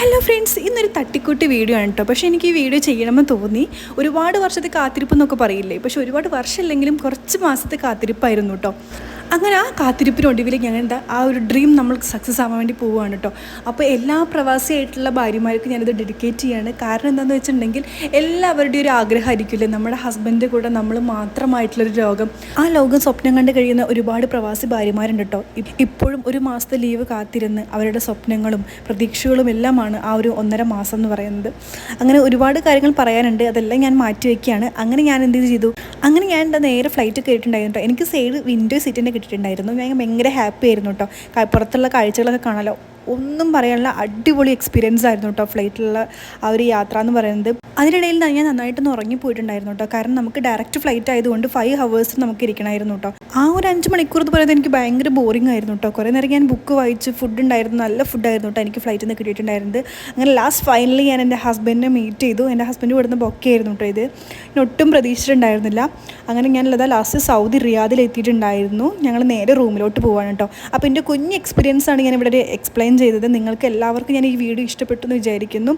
Hello friends ഇന്നൊരു തട്ടിക്കൂട്ടി video ആണ് കേട്ടോ പക്ഷേ എനിക്ക് ഈ വീഡിയോ ചെയ്യണമെന്ന് തോന്നി. ഒരുപാട് വർഷത്തെ കാത്തിരിപ്പ് എന്നൊക്കെ പറയില്ലേ? പക്ഷേ ഒരുപാട് വർഷമല്ലെങ്കിലും കുറച്ച് മാസത്തെ കാത്തിരിപ്പായിരുന്നു കേട്ടോ അങ്ങനെ ആ കാത്തിരിപ്പിനൊടുവിൽ എന്താ ആ ഒരു ഡ്രീം നമ്മൾ സക്സസ് ആവാൻ വേണ്ടി പോവുകയാണ് കേട്ടോ അപ്പോൾ എല്ലാ പ്രവാസിയായിട്ടുള്ള ഭാര്യമാർക്കും ഞാനിത് ഡെഡിക്കേറ്റ് ചെയ്യാണ്. കാരണം എന്താണെന്ന് വെച്ചിട്ടുണ്ടെങ്കിൽ എല്ലാവരുടെയും ഒരു ആഗ്രഹമായിരിക്കില്ലേ നമ്മുടെ ഹസ്ബൻഡ് കൂടെ നമ്മൾ മാത്രമായിട്ടുള്ളൊരു ലോകം. ആ ലോകം സ്വപ്നം കണ്ട് കഴിയുന്ന ഒരുപാട് പ്രവാസി ഭാര്യമാരുണ്ട് കേട്ടോ ഇപ്പോഴും ഒരു മാസത്തെ ലീവ് കാത്തിരുന്ന് അവരുടെ സ്വപ്നങ്ങളും പ്രതീക്ഷകളും എല്ലാമാണ് ആ ഒരു ഒന്നര മാസം എന്ന് പറയുന്നത്. അങ്ങനെ ഒരുപാട് കാര്യങ്ങൾ പറയാനുണ്ട്. അതെല്ലാം ഞാൻ മാറ്റിവെക്കുകയാണ്. അങ്ങനെ ഞാൻ എന്ത് ചെയ്തു? അങ്ങനെ ഞാൻ എന്താ നേരെ ഫ്ലൈറ്റ് കയറിയിട്ടുണ്ടായിരുന്നു കേട്ടോ എനിക്ക് സൈഡ് വിൻഡോ സീറ്റിന്റെ കിട്ടിയിട്ടുണ്ടായിരുന്നു ഞാൻ ഭയങ്കര ഹാപ്പി ആയിരുന്നു കേട്ടോ പുറത്തുള്ള കാഴ്ചകളൊക്കെ കാണാലോ. ഒന്നും പറയാനുള്ള അടിപൊളി എക്സ്പീരിയൻസ് ആയിരുന്നു കേട്ടോ ഫ്ലൈറ്റിലുള്ള ആ ഒരു യാത്ര എന്ന് പറയുന്നത്. അതിനിടയിൽ ഞാൻ നന്നായിട്ടൊന്ന് ഉറങ്ങിപ്പോയിട്ടുണ്ടായിരുന്നു കേട്ടോ. കാരണം നമുക്ക് ഡയറക്റ്റ് ഫ്ലൈറ്റ് ആയതുകൊണ്ട് ഫൈവ് ഹവേഴ്സ് നമുക്ക് ഇരിക്കണമായിരുന്നു കേട്ടോ. ആ ഒരു അഞ്ച് മണിക്കൂർ എന്ന് പറയുന്നത് എനിക്ക് ഭയങ്കര ബോറിംഗ് ആയിരുന്നു കേട്ടോ. കുറേ നേരം ഞാൻ ബുക്ക് വായിച്ച് ഫുഡ് ഉണ്ടായിരുന്നു നല്ല ഫുഡായിരുന്നു കേട്ടോ എനിക്ക് ഫ്ലൈറ്റിൽ നിന്ന് കിട്ടിയിട്ടുണ്ടായിരുന്നത്. അങ്ങനെ ലാസ്റ്റ് ഫൈനലി ഞാൻ എന്റെ ഹസ്ബൻഡിനെ മീറ്റ് ചെയ്തു. എന്റെ ഹസ്ബൻഡ് ഇവിടുന്ന് ബൊക്കെ ആയിരുന്നു കേട്ടോ ഇത്. ഒട്ടും പ്രതീക്ഷിച്ചിട്ടുണ്ടായിരുന്നില്ല. അങ്ങനെ ഞാൻ ലതാ ലാസ്റ്റ് സൗദി റിയാദിൽ എത്തിയിട്ടുണ്ടായിരുന്നു. ഞങ്ങൾ നേരെ റൂമിലോട്ട് പോവാണ് കേട്ടോ. അപ്പോൾ എന്റെ കുഞ്ഞ് എക്സ്പീരിയൻസ് ആണ് ഞാൻ ഇവിടെ എക്സ്പ്ലെയിൻ ചെയ്തത്. നിങ്ങൾക്ക് എല്ലാവർക്കും ഞാൻ ഈ വീഡിയോ ഇഷ്ടപ്പെട്ടു എന്ന് വിചാരിക്കുന്നു.